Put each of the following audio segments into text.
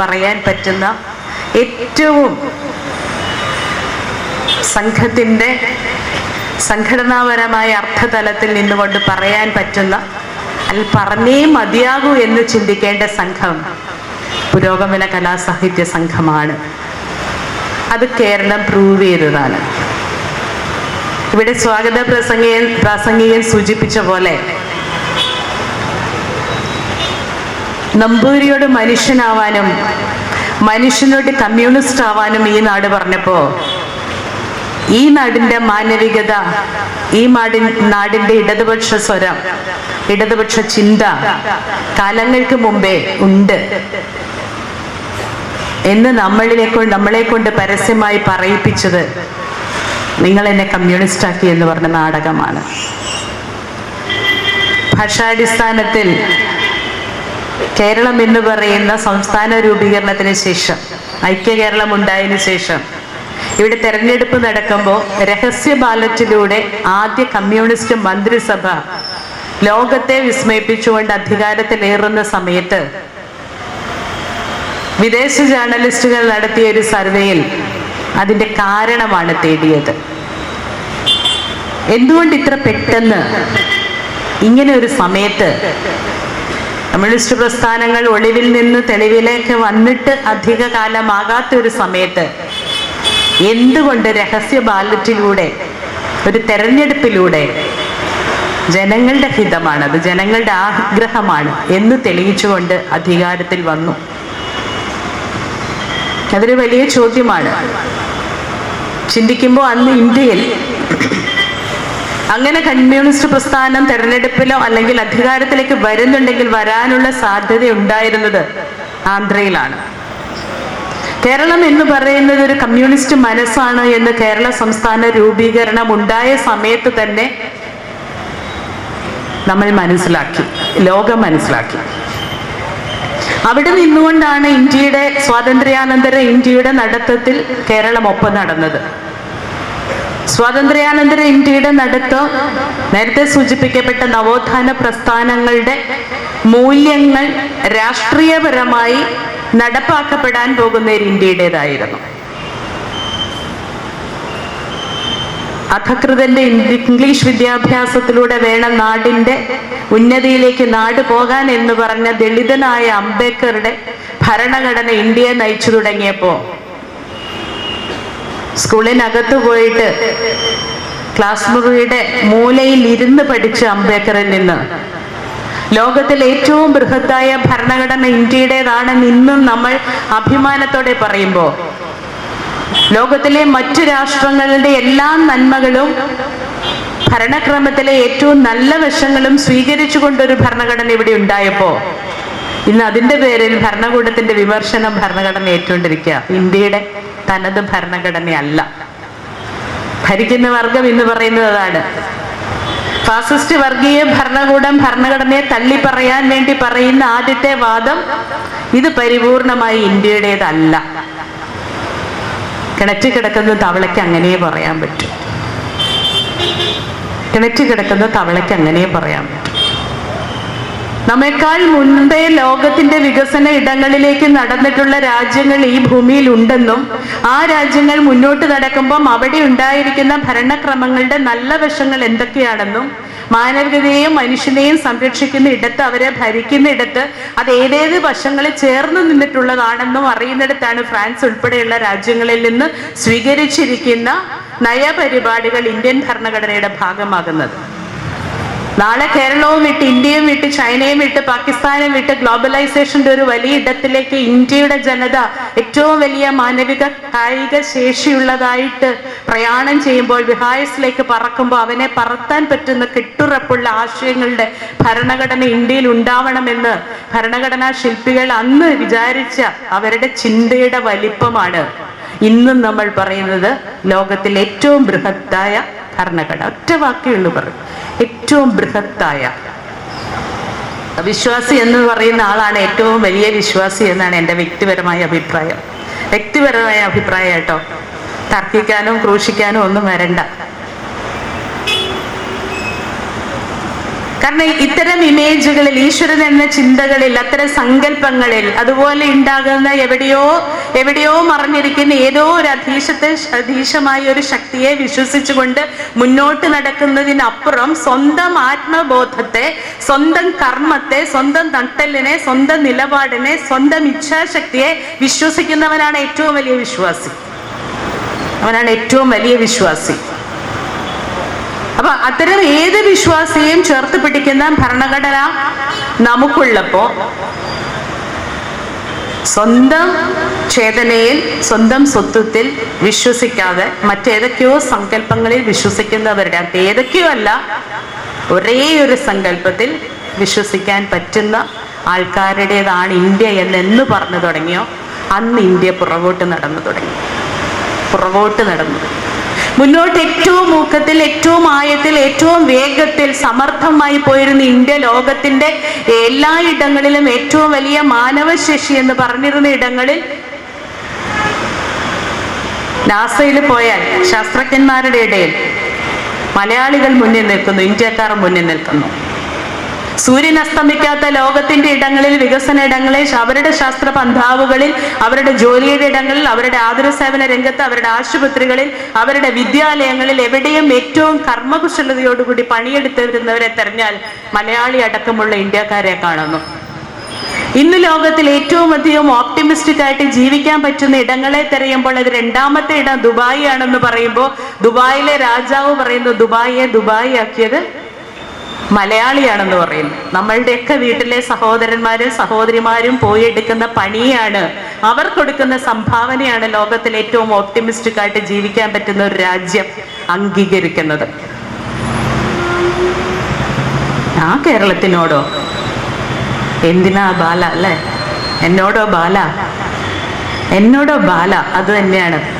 പറയാൻ പറ്റുന്ന ഏറ്റവും സംഘത്തിന്റെ സംഘടനാപരമായ അർത്ഥതലത്തിൽ നിന്നുകൊണ്ട് പറയാൻ പറ്റുന്ന അൽ പറഞ്ഞേ മതിയാകൂ എന്ന് ചിന്തിക്കേണ്ട സംഘം പുരോഗമന കലാസാഹിത്യ സംഘമാണ്. അത് കേരളം പ്രൂവ് ചെയ്തതാണ്. ഇവിടെ സ്വാഗത പ്രസംഗികൻ പ്രാസംഗികൻ സൂചിപ്പിച്ച പോലെ നമ്പൂരിയോട് മനുഷ്യനാവാനും മനുഷ്യനോട് കമ്മ്യൂണിസ്റ്റ് ആവാനും ഈ നാട് പറഞ്ഞപ്പോ ഈ നാടിന്റെ മാനവികത ഈ നാടി നാടിന്റെ ഇടതുപക്ഷ സ്വരം ഇടതുപക്ഷ ചിന്ത കാലങ്ങൾക്ക് മുമ്പേ ഉണ്ട്. എന്ന് നമ്മളിനെ കൊണ്ട് നമ്മളെ കൊണ്ട് പരസ്യമായി പറയിപ്പിച്ചത് നിങ്ങൾ എന്നെ കമ്മ്യൂണിസ്റ്റ് ആക്കി എന്ന് പറഞ്ഞ നാടകമാണ്. ഭാഷാടിസ്ഥാനത്തിൽ കേരളം എന്ന് പറയുന്ന സംസ്ഥാന രൂപീകരണത്തിന് ശേഷം ഐക്യ കേരളം ഉണ്ടായതിനു ശേഷം ഇവിടെ തെരഞ്ഞെടുപ്പ് നടക്കുമ്പോൾ രഹസ്യ ബാലറ്റിലൂടെ ആദ്യ കമ്മ്യൂണിസ്റ്റ് മന്ത്രിസഭ ലോകത്തെ വിസ്മയിപ്പിച്ചുകൊണ്ട് അധികാരത്തിലേറുന്ന സമയത്ത് വിദേശ ജേർണലിസ്റ്റുകൾ നടത്തിയ ഒരു സർവേയിൽ അതിന്റെ കാരണമാണ് തേടിയത്. എന്തുകൊണ്ട് ഇത്ര പെട്ടെന്ന് ഇങ്ങനെ ഒരു സമയത്ത് കമ്മ്യൂണിസ്റ്റ് പ്രസ്ഥാനങ്ങൾ ഒളിവിൽ നിന്ന് തെളിവിലേക്ക് വന്നിട്ട് അധിക കാലമാകാത്ത ഒരു സമയത്ത് എന്തുകൊണ്ട് രഹസ്യ ബാലറ്റിലൂടെ ഒരു തെരഞ്ഞെടുപ്പിലൂടെ ജനങ്ങളുടെ ഹിതമാണത് ജനങ്ങളുടെ ആഗ്രഹമാണ് എന്ന് തെളിയിച്ചുകൊണ്ട് അധികാരത്തിൽ വന്നു? അതൊരു വലിയ ചോദ്യമാണ്. ചിന്തിക്കുമ്പോൾ അന്ന് ഇന്ത്യയിൽ അങ്ങനെ കമ്മ്യൂണിസ്റ്റ് പ്രസ്ഥാനം തെരഞ്ഞെടുപ്പിലോ അല്ലെങ്കിൽ അധികാരത്തിലേക്ക് വരുന്നുണ്ടെങ്കിൽ വരാനുള്ള സാധ്യത ഉണ്ടായിരുന്നത് ആന്ധ്രയിലാണ്. കേരളം എന്ന് പറയുന്നത് ഒരു കമ്മ്യൂണിസ്റ്റ് മനസ്സാണ് എന്ന് കേരള സംസ്ഥാന രൂപീകരണം ഉണ്ടായ സമയത്ത് തന്നെ നമ്മൾ മനസ്സിലാക്കി ലോകം മനസ്സിലാക്കി. അവിടെ നിന്നുകൊണ്ടാണ് ഇന്ത്യയുടെ സ്വാതന്ത്ര്യാനന്തര ഇന്ത്യയുടെ നടത്തത്തിൽ കേരളം ഒപ്പം നടന്നത്. സ്വാതന്ത്ര്യാനന്തര ഇന്ത്യയുടെ നടുത്ത് നേരത്തെ സൂചിപ്പിക്കപ്പെട്ട നവോത്ഥാന പ്രസ്ഥാനങ്ങളുടെ മൂല്യങ്ങൾ രാഷ്ട്രീയപരമായി നടപ്പാക്കപ്പെടാൻ പോകുന്ന ഒരു ഇന്ത്യയുടേതായിരുന്നു. അധകൃതന്റെ ഇംഗ്ലീഷ് വിദ്യാഭ്യാസത്തിലൂടെ വേണം നാടിന്റെ ഉന്നതിയിലേക്ക് നാട് പോകാൻ എന്ന് പറഞ്ഞ ദളിതനായ അംബേദ്കറുടെ ഭരണഘടന ഇന്ത്യയെ നയിച്ചു തുടങ്ങിയപ്പോ സ്കൂളിനകത്ത് പോയിട്ട് ക്ലാസ് മുറിയുടെ മൂലയിൽ ഇരുന്ന് പഠിച്ച അംബേദ്കറിൽ നിന്ന്. ലോകത്തിൽ ഏറ്റവും ബൃഹത്തായ ഭരണഘടന ഇന്ത്യയുടേതാണെന്ന് ഇന്നും നമ്മൾ അഭിമാനത്തോടെ പറയുമ്പോൾ ലോകത്തിലെ മറ്റു രാഷ്ട്രങ്ങളുടെ എല്ലാ നന്മകളും ഭരണക്രമത്തിലെ ഏറ്റവും നല്ല വശങ്ങളും സ്വീകരിച്ചു കൊണ്ടൊരു ഭരണഘടന ഇവിടെ ഉണ്ടായപ്പോ ഇന്ന് അതിന്റെ പേരിൽ ഭരണകൂടത്തിന്റെ വിമർശനം ഭരണഘടന ഏറ്റുകൊണ്ടിരിക്കുക. ഇന്ത്യയുടെ തനത് ഭരണഘടനയല്ല. ഭരിക്കുന്ന വർഗം എന്ന് പറയുന്നത് അതാണ്. ഫാസിസ്റ്റ് വർഗീയ ഭരണകൂടം ഭരണഘടനയെ തള്ളി പറയാൻ വേണ്ടി പറയുന്ന ആദ്യത്തെ വാദം ഇത് പരിപൂർണമായി ഇന്ത്യയുടേതല്ല. കിണറ്റ് കിടക്കുന്ന തവളയ്ക്ക് അങ്ങനെ പറയാൻ പറ്റും. കിണറ്റ് കിടക്കുന്ന തവളയ്ക്ക് അങ്ങനെ പറയാൻ പറ്റും. നമ്മേക്കാൾ മുൻപേ ലോകത്തിന്റെ വികസന ഇടങ്ങളിലേക്ക് നടന്നിട്ടുള്ള രാജ്യങ്ങൾ ഈ ഭൂമിയിൽ ഉണ്ടെന്നും ആ രാജ്യങ്ങൾ മുന്നോട്ട് നടക്കുമ്പം അവിടെ ഉണ്ടായിരിക്കുന്ന ഭരണക്രമങ്ങളുടെ നല്ല വശങ്ങൾ എന്തൊക്കെയാണെന്നും മാനവികതയെയും മനുഷ്യനെയും സംരക്ഷിക്കുന്ന ഇടത്ത് അവരെ ഭരിക്കുന്ന ഇടത്ത് അത് ഏതേത് വശങ്ങളിൽ ചേർന്ന് നിന്നിട്ടുള്ളതാണെന്നും അറിയുന്നിടത്താണ് ഫ്രാൻസ് ഉൾപ്പെടെയുള്ള രാജ്യങ്ങളിൽ നിന്ന് സ്വീകരിച്ചിരിക്കുന്ന നയപരിപാടികൾ ഇന്ത്യൻ ഭരണഘടനയുടെ ഭാഗമാകുന്നത്. നാളെ കേരളവും വിട്ട് ഇന്ത്യയും വിട്ട് ചൈനയും വിട്ട് പാകിസ്ഥാനും വിട്ട് ഗ്ലോബലൈസേഷന്റെ ഒരു വലിയ ഇടത്തിലേക്ക് ഇന്ത്യയുടെ ജനത ഏറ്റവും വലിയ മാനവിക കായിക ശേഷിയുള്ളതായിട്ട് പ്രയാണം ചെയ്യുമ്പോൾ വിഹായസിലേക്ക് പറക്കുമ്പോൾ അവനെ പറത്താൻ പറ്റുന്ന കെട്ടുറപ്പുള്ള ആശയങ്ങളുടെ ഭരണഘടന ഇന്ത്യയിൽ ഉണ്ടാവണമെന്ന് ഭരണഘടനാ ശില്പികൾ അന്ന് വിചാരിച്ച അവരുടെ ചിന്തയുടെ വലിപ്പമാണ്. ഇന്നും നമ്മൾ പറയുന്നത് ലോകത്തിലെ ഏറ്റവും ബൃഹത്തായ ഭരണഘടന ഒറ്റ വാക്കുള്ളൂ പറയും. ഏറ്റവും ബൃഹത്തായ. വിശ്വാസി എന്ന് പറയുന്ന ആളാണ് ഏറ്റവും വലിയ വിശ്വാസി എന്നാണ് എന്റെ വ്യക്തിപരമായ അഭിപ്രായം. വ്യക്തിപരമായ അഭിപ്രായം കേട്ടോ. തർക്കിക്കാനും ക്രൂശിക്കാനും ഒന്നും വരണ്ട. കാരണം ഇത്തരം ഇമേജുകളിൽ ഈശ്വരൻ എന്ന ചിന്തകളിൽ അത്തരം സങ്കല്പങ്ങളിൽ അതുപോലെ ഉണ്ടാകുന്ന എവിടെയോ എവിടെയോ മറിഞ്ഞിരിക്കുന്ന ഏതോ ഒരു അധീശത്തെ അധീശമായ ഒരു ശക്തിയെ വിശ്വസിച്ചുകൊണ്ട് മുന്നോട്ട് നടക്കുന്നതിനപ്പുറം സ്വന്തം ആത്മബോധത്തെ സ്വന്തം കർമ്മത്തെ സ്വന്തം നട്ടലിനെ സ്വന്തം നിലപാടിനെ സ്വന്തം ഇച്ഛാശക്തിയെ വിശ്വസിക്കുന്നവനാണ് ഏറ്റവും വലിയ വിശ്വാസി. അവനാണ് ഏറ്റവും വലിയ വിശ്വാസി. അപ്പൊ അത്തരം ഏത് വിശ്വാസിയെയും ചേർത്ത് പിടിക്കുന്ന ഭരണഘടന നമുക്കുള്ളപ്പോ സ്വന്തം ചേതനയിൽ സ്വന്തം സ്വത്വത്തിൽ വിശ്വസിക്കാതെ മറ്റേതൊക്കെയോ സങ്കല്പങ്ങളിൽ വിശ്വസിക്കുന്നവരുടെ അത് ഏതൊക്കെയോ അല്ല ഒരേ ഒരു സങ്കല്പത്തിൽ വിശ്വസിക്കാൻ പറ്റുന്ന ആൾക്കാരുടേതാണ് ഇന്ത്യ എന്ന് എന്ന് പറഞ്ഞു തുടങ്ങിയോ അന്ന് ഇന്ത്യ പുറകോട്ട് നടന്നു തുടങ്ങി. പുറകോട്ട് നടന്നു. മുന്നോട്ട് ഏറ്റവും ഊക്കത്തിൽ ഏറ്റവും ആയത്തിൽ ഏറ്റവും വേഗത്തിൽ സമർത്ഥമായി പോയിരുന്ന ഇന്ത്യ ലോകത്തിന്റെ എല്ലാ ഇടങ്ങളിലും ഏറ്റവും വലിയ മാനവശേഷി എന്ന് പറഞ്ഞിരുന്ന ഇടങ്ങളിൽ നാസയിൽ പോയാൽ ശാസ്ത്രജ്ഞന്മാരുടെ ഇടയിൽ മലയാളികൾ മുന്നിൽ നിൽക്കുന്നു ഇന്ത്യക്കാർ മുന്നിൽ നിൽക്കുന്നു. സൂര്യൻ അസ്തമിക്കാത്ത ലോകത്തിന്റെ ഇടങ്ങളിൽ വികസന ഇടങ്ങളിൽ അവരുടെ ശാസ്ത്ര പന്ഥാവുകളിൽ അവരുടെ ജോലിയുടെ ഇടങ്ങളിൽ അവരുടെ ആതുര സേവന രംഗത്ത് അവരുടെ ആശുപത്രികളിൽ അവരുടെ വിദ്യാലയങ്ങളിൽ എവിടെയും ഏറ്റവും കർമ്മകുശലതയോടുകൂടി പണിയെടുത്തിരുന്നവരെ തെരഞ്ഞാൽ മലയാളി അടക്കമുള്ള ഇന്ത്യക്കാരെ കാണുന്നു. ഇന്ന് ലോകത്തിൽ ഏറ്റവും അധികം ഓപ്റ്റിമിസ്റ്റിക് ആയിട്ട് ജീവിക്കാൻ പറ്റുന്ന ഇടങ്ങളെ തിരയുമ്പോൾ അത് രണ്ടാമത്തെ ഇടം ദുബായി ആണെന്ന് പറയുമ്പോൾ ദുബായിലെ രാജാവ് പറയുന്നു ദുബായിയെ ദുബായി ആക്കിയത് മലയാളിയാണെന്ന് പറയും. നമ്മളുടെയൊക്കെ വീട്ടിലെ സഹോദരന്മാരും സഹോദരിമാരും പോയി എടുക്കുന്ന പണിയാണ്. അവർ കൊടുക്കുന്ന സംഭാവനയാണ് ലോകത്തിൽ ഏറ്റവും ഓപ്റ്റിമിസ്റ്റിക് ആയിട്ട് ജീവിക്കാൻ പറ്റുന്ന ഒരു രാജ്യം അംഗീകരിക്കുന്നത്. ആ കേരളത്തിനോടോ? എന്തിനാ ബാല അല്ലേ? എന്നോടോ ബാല? എന്നോടോ ബാല അത് തന്നെയാണ്.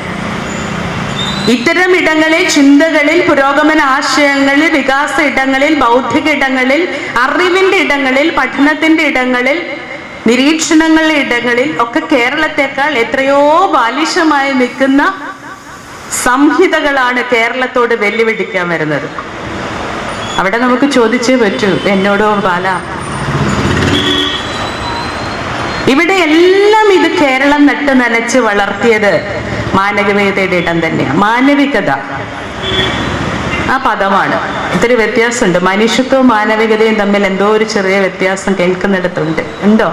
ഇത്തരം ഇടങ്ങളിൽ ചിന്തകളിൽ പുരോഗമന ആശയങ്ങളിൽ വികാസ ഇടങ്ങളിൽ ബൗദ്ധിക ഇടങ്ങളിൽ അറിവിന്റെ ഇടങ്ങളിൽ പഠനത്തിന്റെ ഇടങ്ങളിൽ നിരീക്ഷണങ്ങളുടെ ഇടങ്ങളിൽ ഒക്കെ കേരളത്തെക്കാൾ എത്രയോ ബാലിശമായി നിൽക്കുന്ന സംഹിതകളാണ് കേരളത്തോട് വെല്ലുവിളിക്കാൻ വരുന്നത്. അവിടെ നമുക്ക് ചോദിച്ചേ പറ്റൂ എന്നോടോ ബാല? ഇവിടെ എല്ലാം ഇത് കേരളം നട്ട് നനച്ച് വളർത്തിയത് മാനവികതയുടെ ഇടം തന്നെയാണ് മാനവികത ആ പദമാണ്. ഇത്തിരി വ്യത്യാസമുണ്ട്. മനുഷ്യത്വവും മാനവികതയും തമ്മിൽ എന്തോ ഒരു ചെറിയ വ്യത്യാസം കേൾക്കുന്നിടത്തുണ്ട്. ഉണ്ടോ?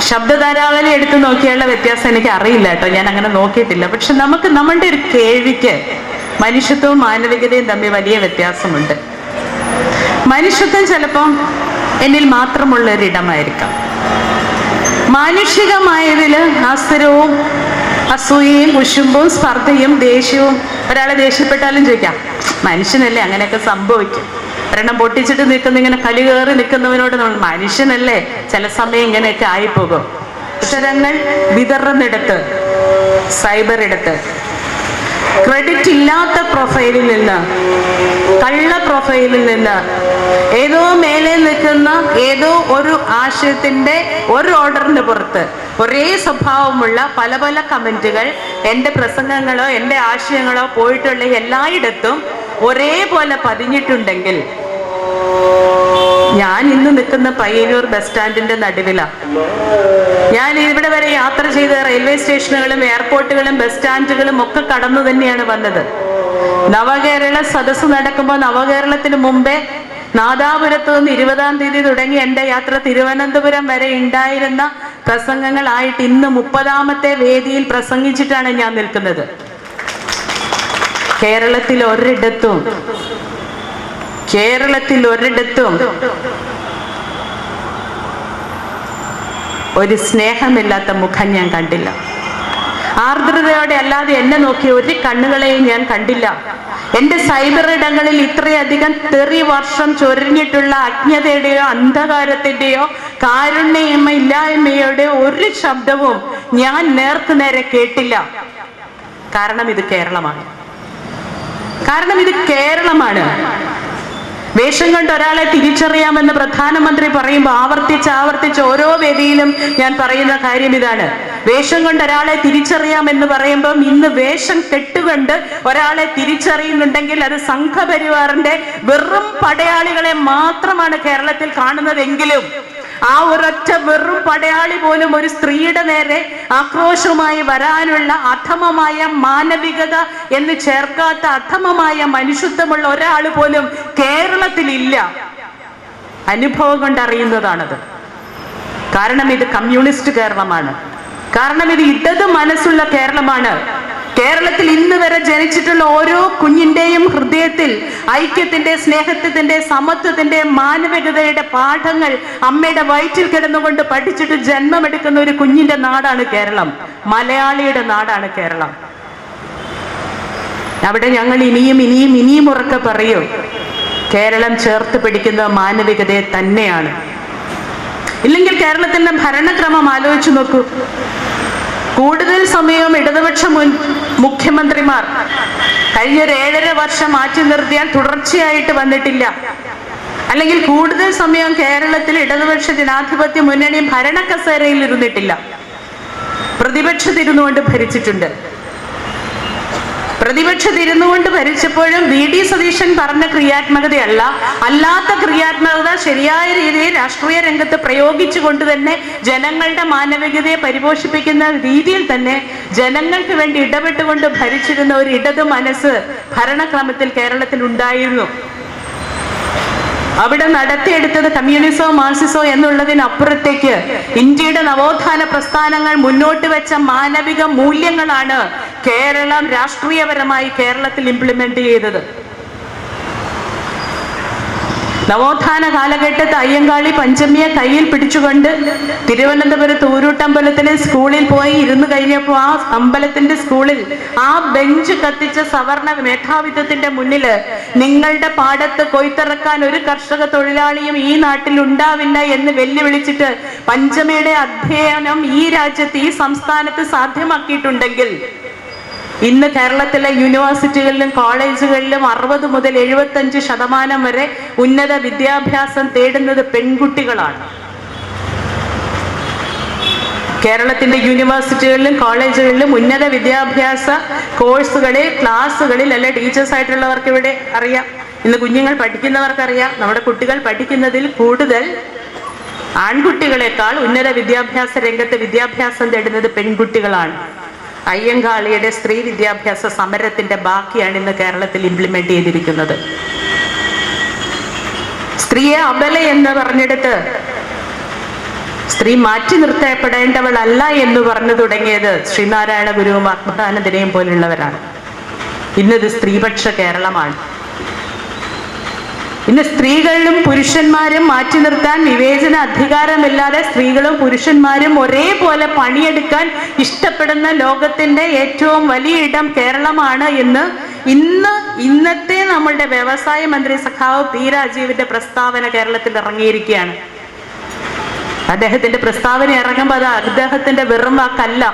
ശബ്ദധാരാവലി എടുത്തു നോക്കിയുള്ള വ്യത്യാസം എനിക്ക് അറിയില്ല കേട്ടോ. ഞാൻ അങ്ങനെ നോക്കിയിട്ടില്ല. പക്ഷെ നമുക്ക് നമ്മളുടെ ഒരു കേൾവിക്ക് മനുഷ്യത്വവും മാനവികതയും തമ്മിൽ വലിയ വ്യത്യാസമുണ്ട്. മനുഷ്യത്വം ചിലപ്പം എന്നിൽ മാത്രമുള്ള ഒരു ഇടമായിരിക്കാം ആ അസുരവും അസൂയയും കുശുമ്പും സ്പർദ്ധയും ദേഷ്യവും. ഒരാളെ ദേഷ്യപ്പെട്ടാലും ചോദിക്കാം മനുഷ്യനല്ലേ അങ്ങനെയൊക്കെ സംഭവിക്കും. ഒരെണ്ണം പൊട്ടിച്ചിട്ട് നിൽക്കുന്ന ഇങ്ങനെ കലി കയറി നിൽക്കുന്നവനോട് നമ്മൾ മനുഷ്യനല്ലേ? ചില സമയം ഇങ്ങനെയൊക്കെ ആയിപ്പോകും. അക്ഷരങ്ങൾ വിതറുന്നിടത്ത് സൈബർ ഇടത്ത് ക്രെഡിറ്റ് ഇല്ലാത്ത പ്രൊഫൈലിൽ നിന്ന് കള്ള പ്രൊഫൈലിൽ നിന്ന് ഏതോ മേലെ നിൽക്കുന്ന ഏതോ ഒരു ആശയത്തിന്റെ ഒരു ഓർഡറിന് പുറത്ത് ഒരേ സ്വഭാവമുള്ള പല പല കമന്റുകൾ എന്റെ പ്രസംഗങ്ങളോ എന്റെ ആശയങ്ങളോ പോയിട്ടുള്ള എല്ലായിടത്തും ഒരേപോലെ പതിഞ്ഞിട്ടുണ്ടെങ്കിൽ ഞാൻ ഇന്ന് നിൽക്കുന്ന പയ്യന്നൂർ ബസ് സ്റ്റാൻഡിന്റെ നടുവിലാണ് ഞാൻ ഇവിടെ വരെ യാത്ര ചെയ്ത റെയിൽവേ സ്റ്റേഷനുകളും എയർപോർട്ടുകളും ബസ് സ്റ്റാൻഡുകളും ഒക്കെ കടന്നു തന്നെയാണ് വന്നത്. നവകേരള സദസ്സ് നടക്കുമ്പോൾ നവകേരളത്തിന് മുമ്പേ നാദാപുരത്ത് നിന്ന് ഇരുപതാം തീയതി തുടങ്ങി എന്റെ യാത്ര തിരുവനന്തപുരം വരെ ഉണ്ടായിരുന്ന പ്രസംഗങ്ങളായിട്ട് ഇന്ന് മുപ്പതാമത്തെ വേദിയിൽ പ്രസംഗിച്ചിട്ടാണ് ഞാൻ നിൽക്കുന്നത്. കേരളത്തിൽ ഒരിടത്തും കേരളത്തിൽ ഒരിടത്തും ഒരു സ്നേഹമില്ലാത്ത മുഖം ഞാൻ കണ്ടില്ല. ആർദ്രതയോടെ അല്ലാതെ എന്നെ നോക്കിയ ഒരു കണ്ണുകളെയും ഞാൻ കണ്ടില്ല. എന്റെ സൈബർ ഇടങ്ങളിൽ ഇത്രയധികം തെറി വർഷം ചൊരിഞ്ഞിട്ടുള്ള അജ്ഞതയുടെയോ അന്ധകാരത്തിന്റെയോ കാരുണ്യമ ഇല്ലായ്മയുടെ ഒരു ശബ്ദവും ഞാൻ നേർക്ക് നേരെ കേട്ടില്ല. കാരണം ഇത് കേരളമാണ്. കാരണം ഇത് കേരളമാണ്. വേഷം കൊണ്ട് ഒരാളെ തിരിച്ചറിയാമെന്ന് പ്രധാനമന്ത്രി പറയുമ്പോൾ ആവർത്തിച്ച് ആവർത്തിച്ച് ഓരോ വേദിയിലും ഞാൻ പറയുന്ന കാര്യം ഇതാണ്. വേഷം കൊണ്ട് ഒരാളെ തിരിച്ചറിയാം എന്ന് പറയുമ്പോൾ ഇന്ന് വേഷം കെട്ടുകൊണ്ട് ഒരാളെ തിരിച്ചറിയുന്നുണ്ടെങ്കിൽ അത് സംഘപരിവാറിന്റെ വെറും പടയാളികളെ മാത്രമാണ് കേരളത്തിൽ കാണുന്നതെങ്കിലും ആ ഒരൊറ്റ വെറും പടയാളി പോലും ഒരു സ്ത്രീയുടെ നേരെ ആക്രോശമായി വരാനുള്ള അധമമായ മാനവികത എന്ന് ചേർക്കാത്ത അധമമായ മനുഷ്യത്വമുള്ള ഒരാൾ പോലും കേരളത്തിലില്ല. അനുഭവം കൊണ്ടറിയുന്നതാണത് കാരണം ഇത് കമ്മ്യൂണിസ്റ്റ് കേരളമാണ്. കാരണം ഇത് ഇടത് മനസ്സുള്ള കേരളമാണ്. കേരളത്തിൽ ഇന്ന് വരെ ജനിച്ചിട്ടുള്ള ഓരോ കുഞ്ഞിന്റെയും ഹൃദയത്തിൽ ഐക്യത്തിന്റെ സ്നേഹത്തിന്റെ സമത്വത്തിന്റെ മാനവികതയുടെ പാഠങ്ങൾ അമ്മയുടെ വയറ്റിൽ കിടന്നുകൊണ്ട് പഠിച്ചിട്ട് ജന്മമെടുക്കുന്ന ഒരു കുഞ്ഞിന്റെ നാടാണ് കേരളം. മലയാളിയുടെ നാടാണ് കേരളം. അവിടെ ഞങ്ങൾ ഇനിയും ഇനിയും ഇനിയും ഉറക്കെ പറയും. കേരളം ചേർത്ത് പിടിക്കുന്ന മാനവികതയെ തന്നെയാണ്. ഇല്ലെങ്കിൽ കേരളത്തിന്റെ ഭരണക്രമം ആലോചിച്ചു നോക്കൂ. കൂടുതൽ സമയവും ഇടതുപക്ഷ മുൻ മുഖ്യമന്ത്രിമാർ കഴിഞ്ഞൊരു ഏഴര വർഷം മാറ്റി നിർത്തിയാൽ തുടർച്ചയായിട്ട് വന്നിട്ടില്ല. അല്ലെങ്കിൽ കൂടുതൽ സമയം കേരളത്തിൽ ഇടതുപക്ഷ ജനാധിപത്യ മുന്നണി ഭരണക്കസേരയിൽ ഇരുന്നിട്ടില്ല. പ്രതിപക്ഷത്തിരുന്നുകൊണ്ട് ഭരിച്ചിട്ടുണ്ട്. പ്രതിപക്ഷത്തിരുന്നു കൊണ്ട് ഭരിച്ചപ്പോഴും വി ഡി സതീശൻ പറഞ്ഞ ക്രിയാത്മകതയല്ല. അല്ലാത്ത ക്രിയാത്മകത ശരിയായ രീതിയിൽ രാഷ്ട്രീയ രംഗത്ത് പ്രയോഗിച്ചുകൊണ്ട് തന്നെ ജനങ്ങളുടെ മാനവികതയെ പരിപോഷിപ്പിക്കുന്ന രീതിയിൽ തന്നെ ജനങ്ങൾക്ക് വേണ്ടി ഇടപെട്ടുകൊണ്ട് ഭരിച്ചിരുന്ന ഒരു ഇടതു മനസ്സ് ഭരണക്രമത്തിൽ കേരളത്തിൽ ഉണ്ടായിരുന്നു. അവിടെ നടത്തിയെടുത്തത് കമ്മ്യൂണിസോ മാർസിസോ എന്നുള്ളതിനപ്പുറത്തേക്ക് ഇന്ത്യയുടെ നവോത്ഥാന പ്രസ്ഥാനങ്ങൾ മുന്നോട്ട് വെച്ച മാനവിക മൂല്യങ്ങളാണ് കേരളം രാഷ്ട്രീയപരമായി കേരളത്തിൽ ഇംപ്ലിമെന്റ് ചെയ്തത്. നവോത്ഥാന കാലഘട്ടത്ത് അയ്യങ്കാളി പഞ്ചമിയെ കയ്യിൽ പിടിച്ചുകൊണ്ട് തിരുവനന്തപുരത്ത് ഊരൂട്ടമ്പലത്തിലെ സ്കൂളിൽ പോയി ഇരുന്ന് കഴിഞ്ഞപ്പോൾ ആ അമ്പലത്തിന്റെ സ്കൂളിൽ ആ ബെഞ്ച് കത്തിച്ച സവർണ മേധാവിത്വത്തിന്റെ മുന്നിൽ നിങ്ങളുടെ പാടത്ത് കൊയ്ത്തിറക്കാൻ ഒരു കർഷക തൊഴിലാളിയും ഈ നാട്ടിൽ ഉണ്ടാവില്ല എന്ന് വെല്ലുവിളിച്ചിട്ട് പഞ്ചമിയുടെ അധ്യയനം ഈ രാജ്യത്ത് ഈ സംസ്ഥാനത്ത് സാധ്യമാക്കിയിട്ടുണ്ടെങ്കിൽ ഇന്ന് കേരളത്തിലെ യൂണിവേഴ്സിറ്റികളിലും കോളേജുകളിലും അറുപത് മുതൽ എഴുപത്തഞ്ച് ശതമാനം വരെ ഉന്നത വിദ്യാഭ്യാസം തേടുന്നത് പെൺകുട്ടികളാണ്. കേരളത്തിന്റെ യൂണിവേഴ്സിറ്റികളിലും കോളേജുകളിലും ഉന്നത വിദ്യാഭ്യാസ കോഴ്സുകളിൽ ക്ലാസ്സുകളിൽ അല്ലെ ടീച്ചേഴ്സ് ആയിട്ടുള്ളവർക്ക് ഇവിടെ അറിയാം. ഇന്ന് കുഞ്ഞുങ്ങൾ പഠിക്കുന്നവർക്കറിയാം നമ്മുടെ കുട്ടികൾ പഠിക്കുന്നതിൽ കൂടുതൽ ആൺകുട്ടികളെക്കാൾ ഉന്നത വിദ്യാഭ്യാസ രംഗത്ത് വിദ്യാഭ്യാസം തേടുന്നത് പെൺകുട്ടികളാണ്. അയ്യങ്കാളിയുടെ സ്ത്രീ വിദ്യാഭ്യാസ സമരത്തിന്റെ ബാക്കിയാണ് ഇന്ന് കേരളത്തിൽ ഇംപ്ലിമെന്റ് ചെയ്തിരിക്കുന്നത്. സ്ത്രീയെ അബല എന്ന് പറഞ്ഞെടുത്ത് സ്ത്രീ മാറ്റി നിർത്തപ്പെടേണ്ടവളല്ല എന്ന് പറഞ്ഞു തുടങ്ങിയത് ശ്രീനാരായണ ഗുരുവും ആത്മദാനന്ദനെയും പോലുള്ളവരാണ്. ഇന്നത് സ്ത്രീപക്ഷ കേരളമാണ്. ഇന്ന് സ്ത്രീകളിലും പുരുഷന്മാരും മാറ്റി നിർത്താൻ വിവേചന അധികാരമില്ലാതെ സ്ത്രീകളും പുരുഷന്മാരും ഒരേപോലെ പണിയെടുക്കാൻ ഇഷ്ടപ്പെടുന്ന ലോകത്തിന്റെ ഏറ്റവും വലിയ ഇടം കേരളമാണ് എന്ന് ഇന്ന് ഇന്നത്തെ നമ്മളുടെ വ്യവസായ മന്ത്രി സഖാവ് പി രാജീവിന്റെ പ്രസ്താവന കേരളത്തിൽ ഇറങ്ങിയിരിക്കുകയാണ്. അദ്ദേഹത്തിന്റെ പ്രസ്താവന ഇറങ്ങുമ്പോൾ അത് അദ്ദേഹത്തിന്റെ വെറും വാക്കല്ല.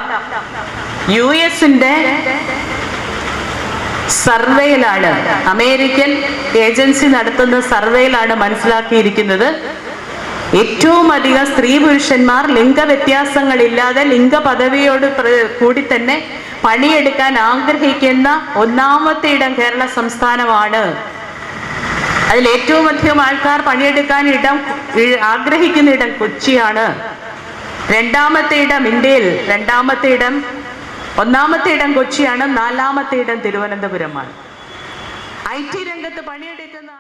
യു എസിന്റെ സർവേയിലാണ്. അമേരിക്കൻ ഏജൻസി നടത്തുന്ന സർവേയിലാണ് മനസ്സിലാക്കിയിരിക്കുന്നത്. ഏറ്റവും അധികം സ്ത്രീ പുരുഷന്മാർ ലിംഗവ്യത്യാസങ്ങളില്ലാതെ ലിംഗ പദവിയോട് കൂടി തന്നെ പണിയെടുക്കാൻ ആഗ്രഹിക്കുന്ന ഒന്നാമത്തെ ഇടം കേരള സംസ്ഥാനമാണ്. അതിൽ ഏറ്റവും അധികം ആൾക്കാർ പണിയെടുക്കാൻ ഇടം ആഗ്രഹിക്കുന്ന ഇടം കൊച്ചിയാണ്. രണ്ടാമത്തെ ഇടം ഇന്ത്യയിൽ രണ്ടാമത്തെ ഇടം ഒന്നാമത്തെ ഇടം കൊച്ചിയാണ് നാലാമത്തെ ഇടം തിരുവനന്തപുരമാണ്. ഐ ടി രംഗത്ത് പണിയെടുക്കുന്ന